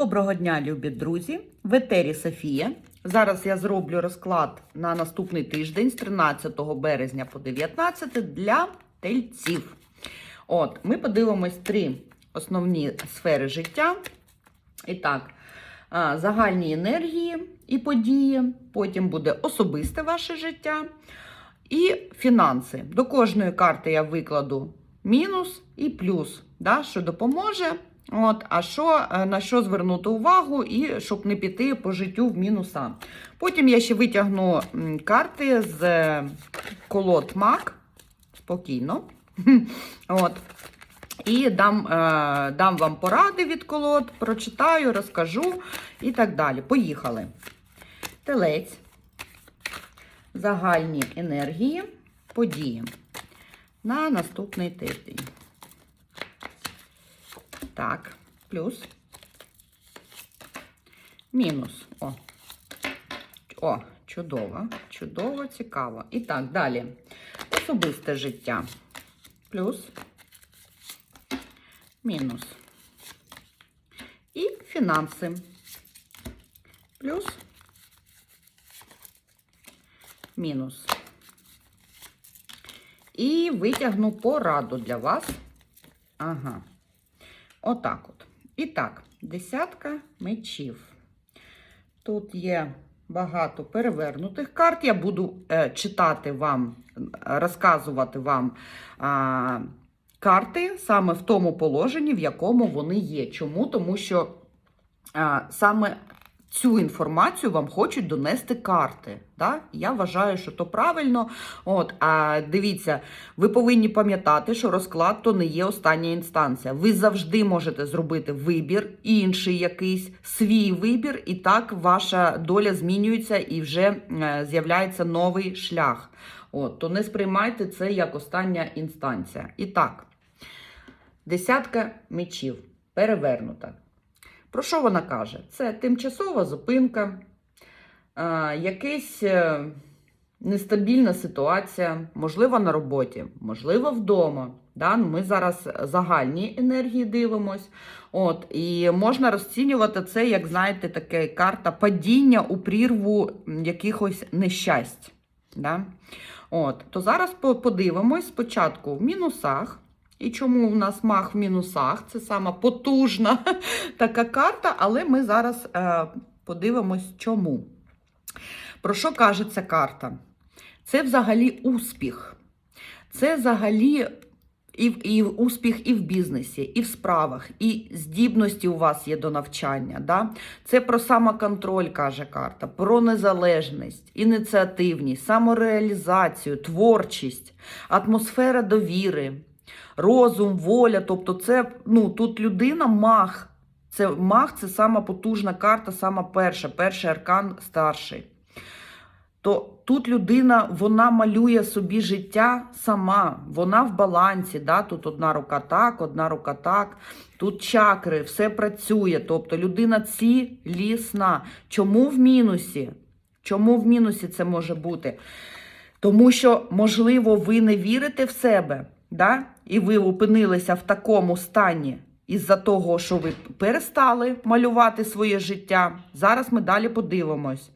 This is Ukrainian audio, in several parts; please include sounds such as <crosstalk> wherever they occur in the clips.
Доброго дня, любі друзі! В етері Софія. Зараз я зроблю розклад на наступний тиждень з 13 березня по 19 для тельців. От, ми подивимось три основні сфери життя. І так, загальні енергії і події, потім буде особисте ваше життя і фінанси. До кожної карти я викладу мінус і плюс, да, що допоможе. От, а що, е, на що звернути увагу, і щоб не піти по життю в мінуса. Потім я ще витягну карти з е, колод Мак. Спокійно. <laughs> От. І дам, е, дам вам поради від колод, прочитаю, розкажу і так далі. Поїхали. Телець. Загальні енергії, події на наступний тиждень. Так, плюс. Мінус. О. О, чудово, чудово, цікаво. І так, далі. Особисте життя. Плюс. Мінус. І фінанси. Плюс. Мінус. І витягну пораду для вас. Ага. Отак от. І так, десятка мечів. Тут є багато перевернутих карт. Я буду е, читати вам, розказувати вам а, карти саме в тому положенні, в якому вони є. Чому? Тому що а, саме цю інформацію вам хочуть донести карти. Да? Я вважаю, що то правильно. От, а дивіться, ви повинні пам'ятати, що розклад то не є остання інстанція. Ви завжди можете зробити вибір, інший якийсь свій вибір, і так ваша доля змінюється і вже е, з'являється новий шлях. От, то не сприймайте це як остання інстанція. І так, десятка мечів перевернута. Про що вона каже? Це тимчасова зупинка, е, якась е, нестабільна ситуація, можливо, на роботі, можливо, вдома. Да? Ну, Ми зараз загальні енергії дивимось. От, І можна розцінювати це, як, знаєте, така карта падіння у прірву якихось нещасть. Да? От, То зараз подивимось спочатку в мінусах. І чому в нас мах в мінусах? Це сама потужна <laughs> така карта, але ми зараз е, подивимось, чому. Про що каже ця карта? Це взагалі успіх. Це взагалі і, і успіх і в бізнесі, і в справах, і здібності у вас є до навчання. Да? Це про самоконтроль, каже карта, про незалежність, ініціативність, самореалізацію, творчість, атмосфера довіри, розум, воля. Тобто, це ну, тут людина мах. Це мах це сама потужна карта, сама перша, перший аркан старший. То тут людина вона малює собі життя сама, вона в балансі. Да? Тут одна рука так, одна рука так. Тут чакри, все працює. Тобто людина цілісна. Чому в мінусі? Чому в мінусі це може бути? Тому що, можливо, ви не вірите в себе, да? і ви опинилися в такому стані із-за того, що ви перестали малювати своє життя. Зараз ми далі подивимось.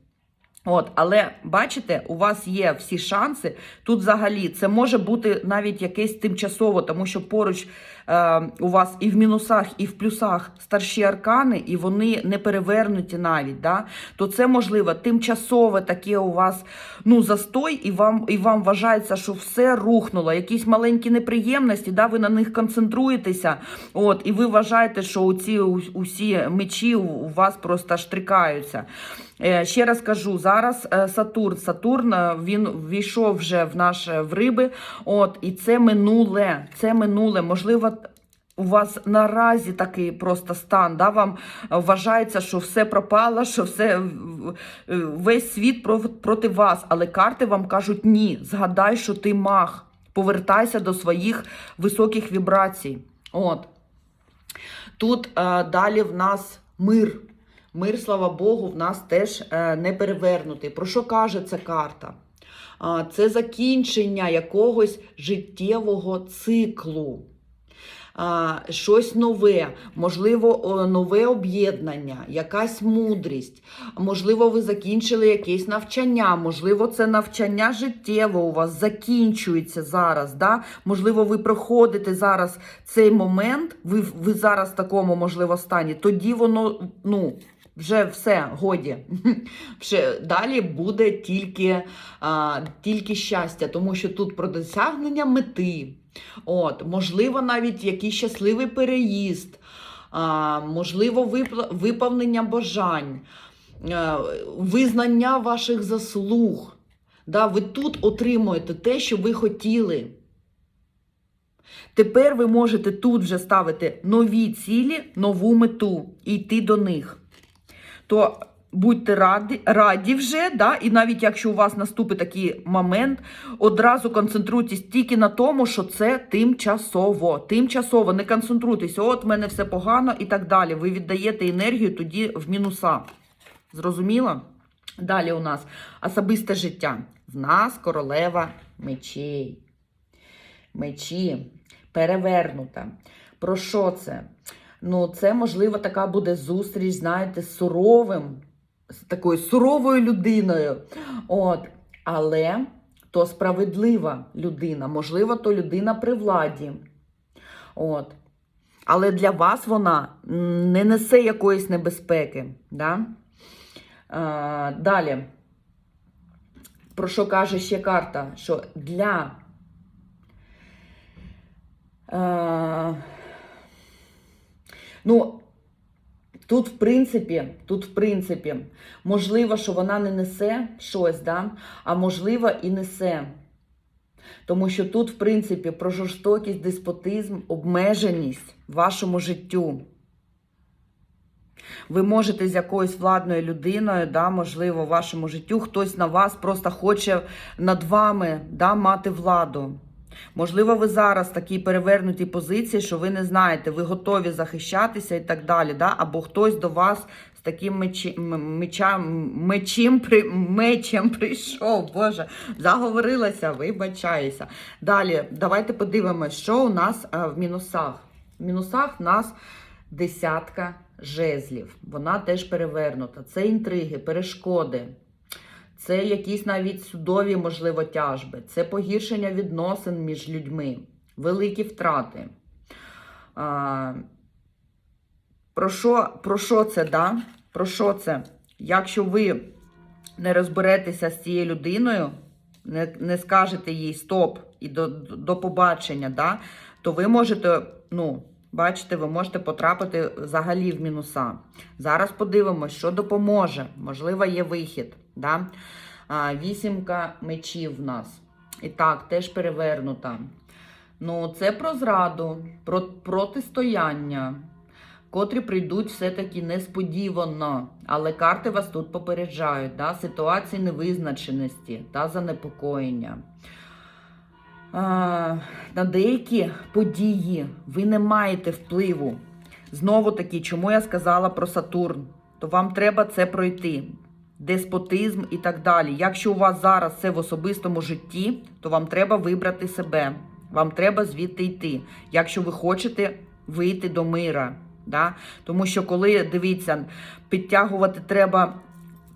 От, але бачите, у вас є всі шанси. Тут взагалі це може бути навіть якесь тимчасово, тому що поруч е, у вас і в мінусах, і в плюсах старші аркани, і вони не перевернуті навіть. Да? То це можливо тимчасове таке у вас ну, застой, і вам, і вам вважається, що все рухнуло. Якісь маленькі неприємності, да? ви на них концентруєтеся. От, і ви вважаєте, що ці усі мечі у вас просто штрикаються. Е, Ще раз кажу, зараз е, Сатурн. Сатурн е, він війшов вже в наш в риби. От, і це минуле. Це минуле. Можливо, у вас наразі такий просто стан. Да? Вам вважається, що все пропало, що все весь світ проти вас. Але карти вам кажуть ні. Згадай, що ти маг. Повертайся до своїх високих вібрацій. От. Тут е, далі в нас мир. Мир, слава Богу, в нас теж е, не перевернутий. Про що каже ця карта? Це закінчення якогось життєвого циклу. щось нове, можливо, нове об'єднання, якась мудрість. Можливо, ви закінчили якесь навчання, можливо, це навчання життєве у вас закінчується зараз. Да? Можливо, ви проходите зараз цей момент, ви, ви зараз в такому, можливо, стані, тоді воно, ну. Вже все, годі. <laughs> Вже далі буде тільки, а, тільки щастя, тому що тут про досягнення мети. От, можливо, навіть якийсь щасливий переїзд, а, можливо, виповнення бажань, а, визнання ваших заслуг. Да, ви тут отримуєте те, що ви хотіли. Тепер ви можете тут вже ставити нові цілі, нову мету і йти до них. То будьте раді, раді вже, да? і навіть якщо у вас наступить такий момент, одразу концентруйтесь тільки на тому, що це тимчасово. Тимчасово, не концентруйтесь, от в мене все погано і так далі. Ви віддаєте енергію тоді в мінуса. Зрозуміло? Далі у нас особисте життя. В нас королева мечей. Мечі перевернута. Про що це? Ну, це, можливо, така буде зустріч, знаєте, з суровим, з такою суровою людиною. От. Але то справедлива людина, можливо, то людина при владі. От. Але для вас вона не несе якоїсь небезпеки. Да? А, далі. Про що каже ще карта? Що для. А, ну, тут, в принципі, тут, в принципі, можливо, що вона не несе щось, да? а можливо, і несе. Тому що тут, в принципі, про жорстокість, деспотизм, обмеженість вашому життю. Ви можете з якоюсь владною людиною, да, можливо, в вашому життю хтось на вас просто хоче над вами да, мати владу. Можливо, ви зараз в такій перевернутій позиції, що ви не знаєте, ви готові захищатися і так далі. Да? Або хтось до вас з таким мечі, мечем, мечем прийшов. Боже, заговорилася, вибачаюся. Далі, давайте подивимось, що у нас в мінусах. В мінусах в нас десятка жезлів. Вона теж перевернута. Це інтриги, перешкоди. Це якісь навіть судові, можливо, тяжби, це погіршення відносин між людьми, великі втрати. А, про, що, про що це, да? Про що це? Якщо ви не розберетеся з цією людиною, не, не скажете їй стоп і до, до побачення, да? то ви можете, ну, бачите, ви можете потрапити взагалі в мінуса. Зараз подивимось, що допоможе. Можливо, є вихід. Да? А, вісімка мечів в нас. І так, теж перевернута. Ну, це про зраду, про протистояння, котрі прийдуть все-таки несподівано. Але карти вас тут попереджають. Да? Ситуації невизначеності та занепокоєння. А, на деякі події ви не маєте впливу. Знову таки, чому я сказала про Сатурн? То вам треба це пройти. Деспотизм і так далі. Якщо у вас зараз це в особистому житті, то вам треба вибрати себе. Вам треба звідти йти, якщо ви хочете вийти до мира. Да? Тому що, коли дивіться, підтягувати треба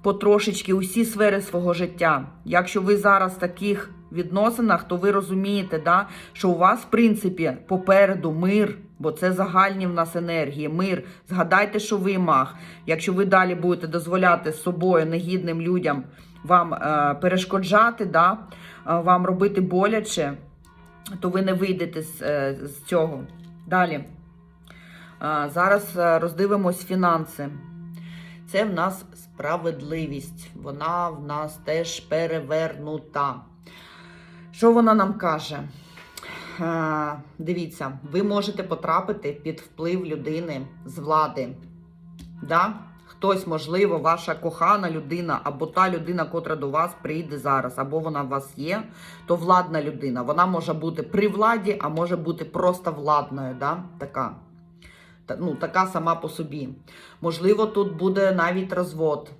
потрошечки усі сфери свого життя. Якщо ви зараз в таких відносинах, то ви розумієте, да, що у вас, в принципі, попереду мир, бо це загальні в нас енергії, мир. Згадайте, що ви маг. Якщо ви далі будете дозволяти собою негідним людям вам е, перешкоджати, да, е, вам робити боляче, то ви не вийдете з, е, з цього. Далі. Е, зараз е, роздивимось фінанси. Це в нас справедливість. Вона в нас теж перевернута. Що вона нам каже? Е, Дивіться, ви можете потрапити під вплив людини з влади. Да? Хтось, можливо, ваша кохана людина, або та людина, котра до вас прийде зараз, або вона у вас є, то владна людина. Вона може бути при владі, а може бути просто владною. Да? Така. Та- Ну, така сама по собі. Можливо, тут буде навіть розвод.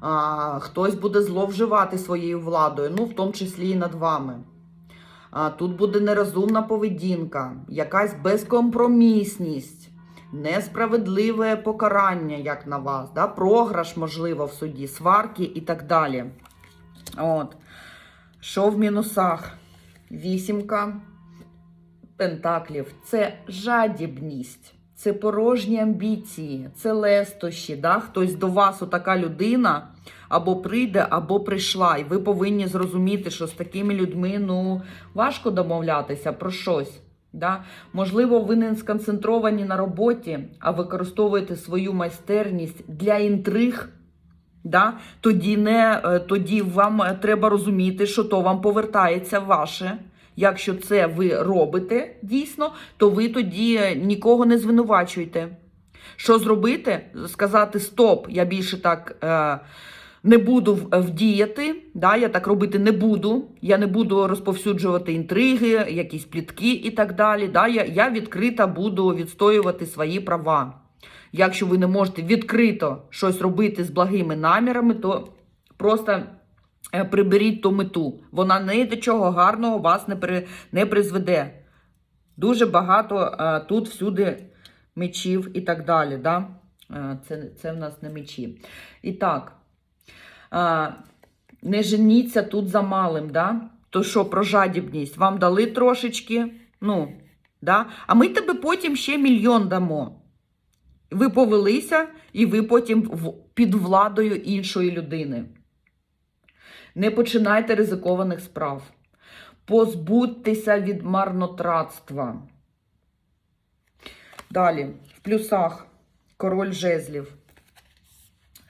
А, хтось буде зловживати своєю владою, ну, в тому числі і над вами. А, тут буде нерозумна поведінка, якась безкомпромісність, несправедливе покарання, як на вас, да? програш, можливо, в суді, сварки і так далі. От. Що в мінусах? Вісімка пентаклів це жадібність, це порожні амбіції, це лестощі. Да? Хтось до вас, отака людина, або прийде, або прийшла. І ви повинні зрозуміти, що з такими людьми ну, важко домовлятися про щось. Да? Можливо, ви не сконцентровані на роботі, а використовуєте свою майстерність для інтриг. Да? Тоді, не, е, тоді вам е, треба розуміти, що то вам повертається ваше. Якщо це ви робите дійсно, то ви тоді нікого не звинувачуєте. Що зробити? Сказати стоп, я більше так е, не буду вдіяти, да, я так робити не буду. Я не буду розповсюджувати інтриги, якісь плітки і так далі. Да, я, я відкрита буду відстоювати свої права. Якщо ви не можете відкрито щось робити з благими намірами, то просто е, приберіть ту мету. Вона не до чого гарного вас не, при, не призведе. Дуже багато е, тут всюди мечів і так далі. Да? Е, це, це в нас не мечі. І так, е, не женіться тут за малим. Да? То що про жадібність? Вам дали трошечки, ну, да? а ми тебе потім ще мільйон дамо. Ви повелися, і ви потім під владою іншої людини. Не починайте ризикованих справ. Позбудьтеся від марнотратства. Далі, в плюсах король жезлів.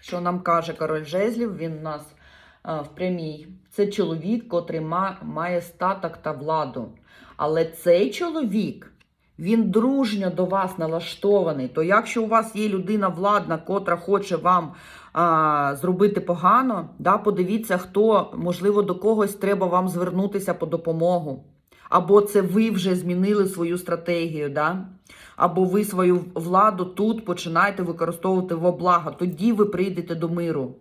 Що нам каже король жезлів? Він у нас а, в прямій. Це чоловік, котрий має статок та владу. Але цей чоловік, він дружньо до вас налаштований. То якщо у вас є людина владна, котра хоче вам а, зробити погано, да, подивіться, хто, можливо, до когось треба вам звернутися по допомогу. Або це ви вже змінили свою стратегію, да? або ви свою владу тут починаєте використовувати во благо. Тоді ви прийдете до миру.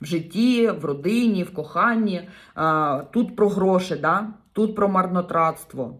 В житті, в родині, в коханні. А, тут про гроші, да? тут про марнотратство.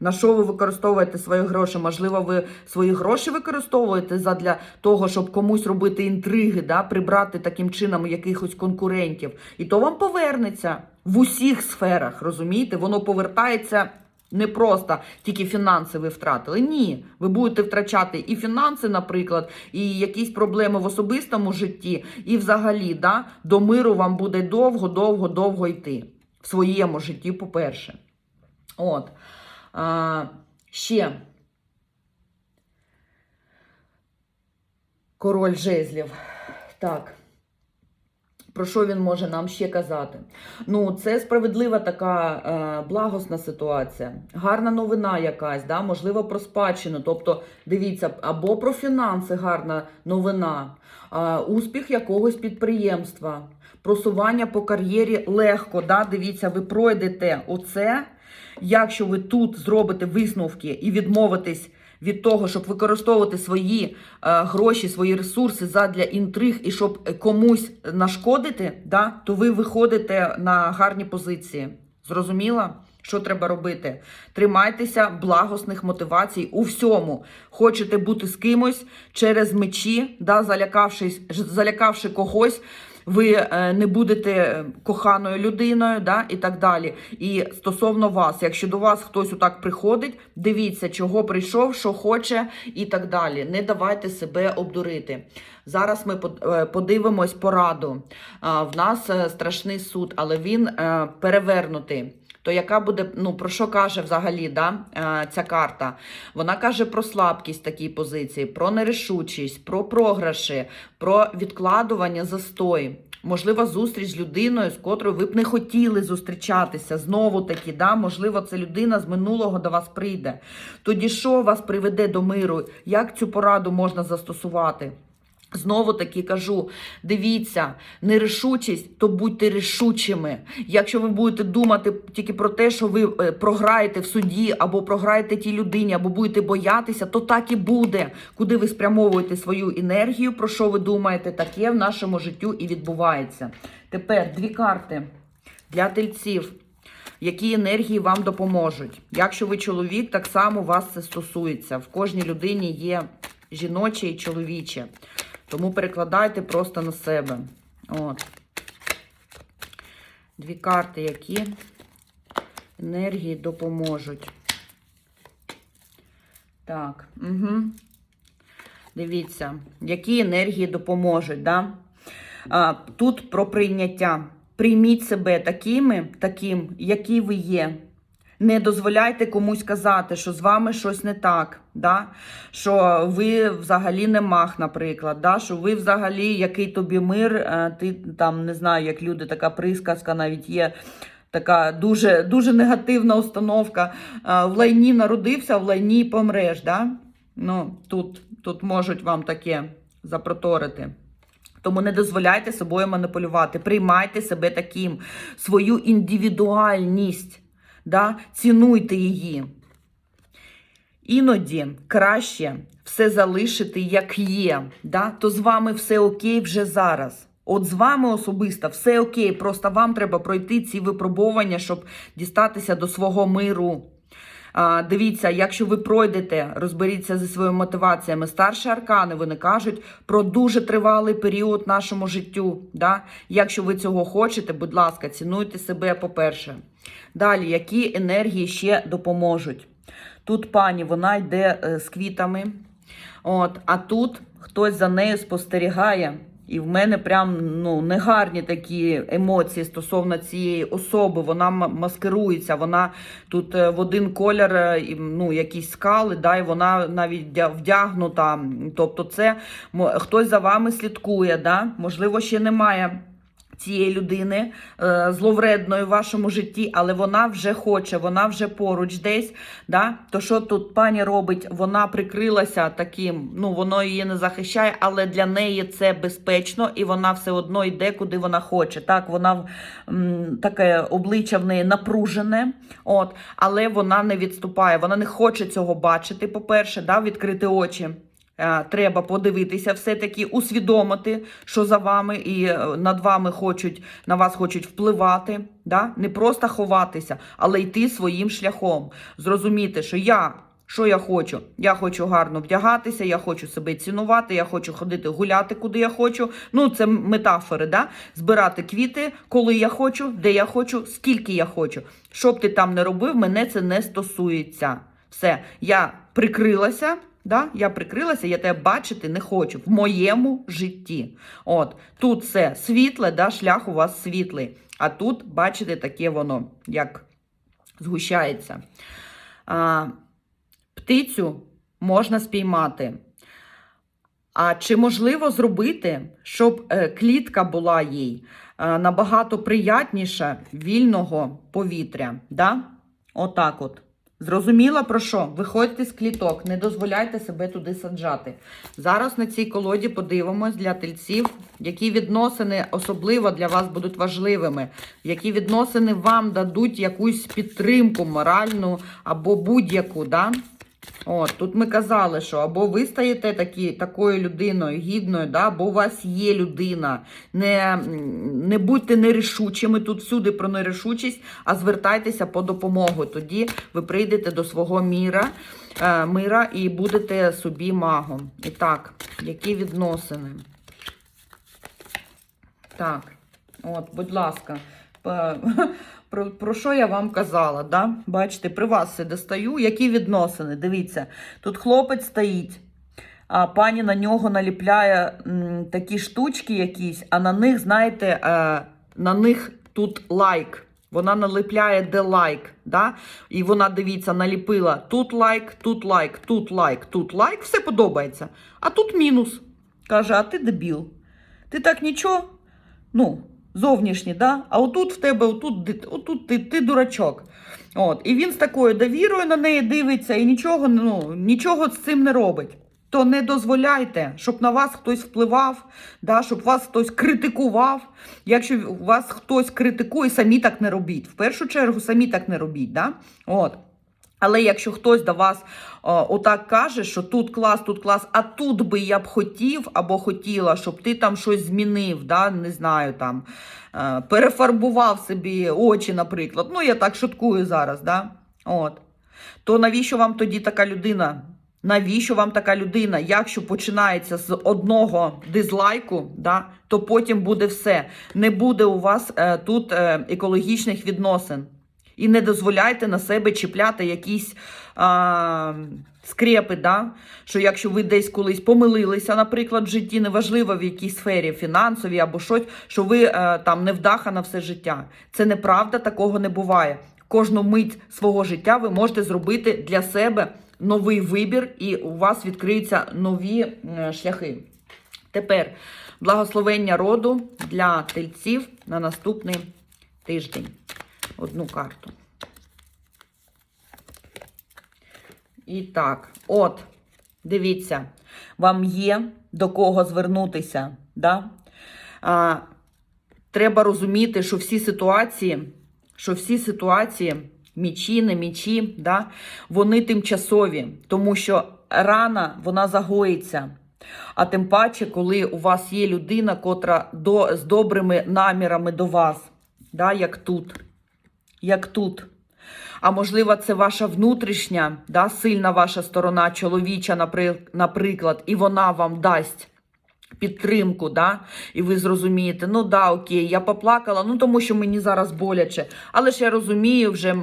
На що ви використовуєте свої гроші? Можливо, ви свої гроші використовуєте задля того, щоб комусь робити інтриги, да? прибрати таким чином якихось конкурентів. І то вам повернеться в усіх сферах, розумієте? Воно повертається не просто тільки фінанси ви втратили. Ні, ви будете втрачати і фінанси, наприклад, і якісь проблеми в особистому житті, і взагалі да, до миру вам буде довго, довго, довго йти в своєму житті, по-перше. От. А, ще король жезлів. Так. Про що він може нам ще казати? Ну, це справедлива така е, благосна ситуація, гарна новина якась, да? можливо, про спадщину. Тобто, дивіться, або про фінанси гарна новина, е, успіх якогось підприємства, просування по кар'єрі легко. Да? Дивіться, ви пройдете оце. Якщо ви тут зробите висновки і відмовитесь від того, щоб використовувати свої е, гроші, свої ресурси задля інтриг і щоб комусь нашкодити, да, то ви виходите на гарні позиції. Зрозуміла? Що треба робити? Тримайтеся благосних мотивацій у всьому. Хочете бути з кимось через мечі, да, залякавшись, залякавши когось, ви е, не будете коханою людиною, да, і так далі. І стосовно вас, якщо до вас хтось отак приходить, дивіться, чого прийшов, що хоче, і так далі. Не давайте себе обдурити. Зараз ми е, подивимось пораду. В нас е, страшний суд, але він е, перевернутий. То яка буде, ну про що каже взагалі да, е, ця карта? Вона каже про слабкість такій позиції, про нерішучість, про програші, про відкладування застой. Можливо, зустріч з людиною, з котрою ви б не хотіли зустрічатися. Знову таки, да, можливо, це людина з минулого до вас прийде. Тоді що вас приведе до миру? Як цю пораду можна застосувати? Знову таки кажу: дивіться, нерішучість, то будьте рішучими. Якщо ви будете думати тільки про те, що ви е, програєте в суді, або програєте тій людині, або будете боятися, то так і буде. Куди ви спрямовуєте свою енергію, про що ви думаєте, таке в нашому життю і відбувається. Тепер дві карти для тельців. які енергії вам допоможуть. Якщо ви чоловік, так само вас це стосується. В кожній людині є жіноче і чоловіче. Тому перекладайте просто на себе. От. Дві карти, які енергії допоможуть. Так, угу. Дивіться, які енергії допоможуть. Да? А, тут про прийняття. Прийміть себе такими, таким, які ви є. Не дозволяйте комусь казати, що з вами щось не так, да? що ви взагалі не мах, наприклад, да? що ви взагалі який тобі мир, е, ти там не знаю, як люди, така присказка навіть є. Така дуже дуже негативна установка. Е, В лайні народився, в лайні помреш. Да? Ну, тут, тут можуть вам таке запроторити. Тому не дозволяйте собою маніпулювати. Приймайте себе таким, свою індивідуальність. Да? Цінуйте її. Іноді краще все залишити, як є. Да? То з вами все окей вже зараз. От з вами особисто все окей. Просто вам треба пройти ці випробування, щоб дістатися до свого миру. А, дивіться, якщо ви пройдете, розберіться зі своїми мотиваціями. Старші аркани вони кажуть про дуже тривалий період нашому життю. Да? Якщо ви цього хочете, будь ласка, цінуйте себе, по-перше. Далі, які енергії ще допоможуть? Тут пані вона йде е, з квітами, от, а тут хтось за нею спостерігає. І в мене прям ну негарні такі емоції стосовно цієї особи. Вона маскирується, вона тут е, в один колір, е, ну якісь скали, да, і вона навіть вдягнута. Тобто, це хтось за вами слідкує. Да? Можливо, ще немає цієї людини е, зловредної в вашому житті, але вона вже хоче, вона вже поруч десь. Да? То що тут пані робить? Вона прикрилася таким, ну воно її не захищає, але для неї це безпечно, і вона все одно йде, куди вона хоче. Так, вона м, таке обличчя в неї напружене, от, але вона не відступає. Вона не хоче цього бачити. По-перше, да, відкрити очі. Е, Треба подивитися, все-таки усвідомити, що за вами і е, над вами хочуть, на вас хочуть впливати. Да? Не просто ховатися, але йти своїм шляхом. Зрозуміти, що я. Що я хочу? Я хочу гарно вдягатися, я хочу себе цінувати, я хочу ходити гуляти, куди я хочу. Ну, це метафори, да? збирати квіти, коли я хочу, де я хочу, скільки я хочу. Що б ти там не робив, мене це не стосується. Все, я прикрилася. Да? Я прикрилася, я тебе бачити не хочу в моєму житті. От тут все світле, да? шлях у вас світлий. А тут, бачите, таке воно, як згущається. А, птицю можна спіймати. А чи можливо зробити, щоб е, клітка була їй е, набагато приятніша вільного повітря? Да? Отак от. Зрозуміла про що? Виходьте з кліток, не дозволяйте себе туди саджати. Зараз на цій колоді подивимось для тельців, які відносини особливо для вас будуть важливими, які відносини вам дадуть якусь підтримку моральну або будь-яку. Да? От, тут ми казали, що або ви стаєте такі, такою людиною гідною, да, або у вас є людина. Не, не будьте нерішучими, тут всюди про нерішучість, а звертайтеся по допомогу. Тоді ви прийдете до свого міра, е, мира і будете собі магом. І так, які відносини? Так, от, будь ласка. <laughs> Про, про що я вам казала? Да? Бачите, при вас все достаю. Які відносини? Дивіться, тут хлопець стоїть, а пані на нього наліпляє м, такі штучки якісь, а на них, знаєте, е, на них тут лайк. Вона наліпляє де лайк. Да? І вона, дивіться, наліпила тут лайк, тут лайк, тут лайк, тут лайк. Все подобається. А тут мінус. Каже, а ти дебіл. Ти так нічого? Ну, зовнішні, да? а отут в тебе, отут, отут ти, ти дурачок. От. І він з такою довірою на неї дивиться і нічого, ну, нічого з цим не робить. То не дозволяйте, щоб на вас хтось впливав, да, щоб вас хтось критикував. Якщо вас хтось критикує, самі так не робіть. В першу чергу самі так не робіть. Да? От. Але якщо хтось до вас о, отак каже, що тут клас, тут клас, а тут би я б хотів або хотіла, щоб ти там щось змінив, да, не знаю, там, е, перефарбував собі очі, наприклад. Ну, я так шуткую зараз, да? От. то навіщо вам тоді така людина? Навіщо вам така людина? Якщо починається з одного дизлайку, да, то потім буде все. Не буде у вас е, тут е, екологічних відносин. І не дозволяйте на себе чіпляти якісь а, скрепи, да? що якщо ви десь колись помилилися, наприклад, в житті, неважливо в якій сфері, фінансовій або щось, що ви е, там не вдаха на все життя. Це неправда, такого не буває. Кожну мить свого життя ви можете зробити для себе новий вибір, і у вас відкриються нові е, шляхи. Тепер благословення роду для тельців на наступний тиждень. Одну карту. І так, от, дивіться, вам є до кого звернутися. Да? А, треба розуміти, що всі ситуації, що всі ситуації, мічі, не мічі, да, вони тимчасові, тому що рана вона загоїться. А тим паче, коли у вас є людина, котра до, з добрими намірами до вас, да, як тут, як тут. А можливо, це ваша внутрішня, да, сильна ваша сторона, чоловіча, наприклад, і вона вам дасть підтримку, да, і ви зрозумієте, ну да, окей, я поплакала, ну тому що мені зараз боляче. Але ж я розумію, вже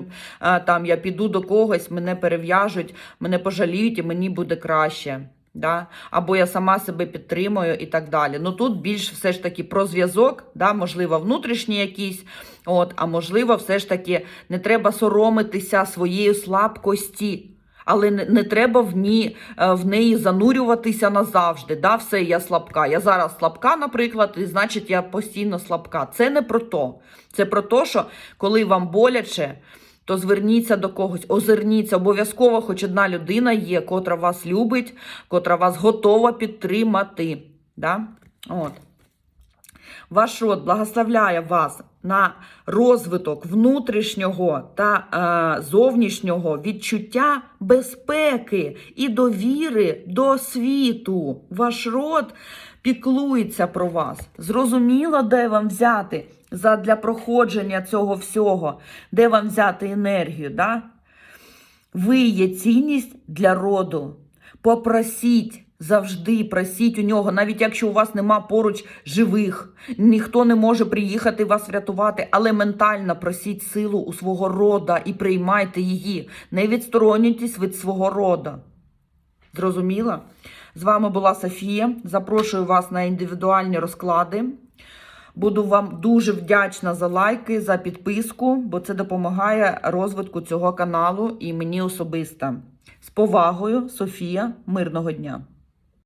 там я піду до когось, мене перев'яжуть, мене пожаліють, і мені буде краще. Да? Або я сама себе підтримую і так далі. Ну тут більш все ж таки про зв'язок, да? можливо, внутрішній якийсь, от, а можливо, все ж таки не треба соромитися своєї слабкості. Але не, не треба в, ній, е, в неї занурюватися назавжди. Да, все, я слабка. Я зараз слабка, наприклад, і значить я постійно слабка. Це не про то. Це про те, що коли вам боляче, то зверніться до когось, озирніться. Обов'язково хоч одна людина є, котра вас любить, котра вас готова підтримати. Да? От. Ваш род благословляє вас на розвиток внутрішнього та е, зовнішнього відчуття безпеки і довіри до світу. Ваш род піклується про вас. Зрозуміло, де вам взяти задля проходження цього всього, де вам взяти енергію. Да? Ви є цінність для роду. Попросіть. Завжди просіть у нього, навіть якщо у вас нема поруч живих, ніхто не може приїхати вас врятувати, але ментально просіть силу у свого рода і приймайте її. Не відсторонюйтесь від свого рода. Зрозуміла? З вами була Софія. Запрошую вас на індивідуальні розклади. Буду вам дуже вдячна за лайки, за підписку, бо це допомагає розвитку цього каналу і мені особисто. З повагою, Софія, мирного дня!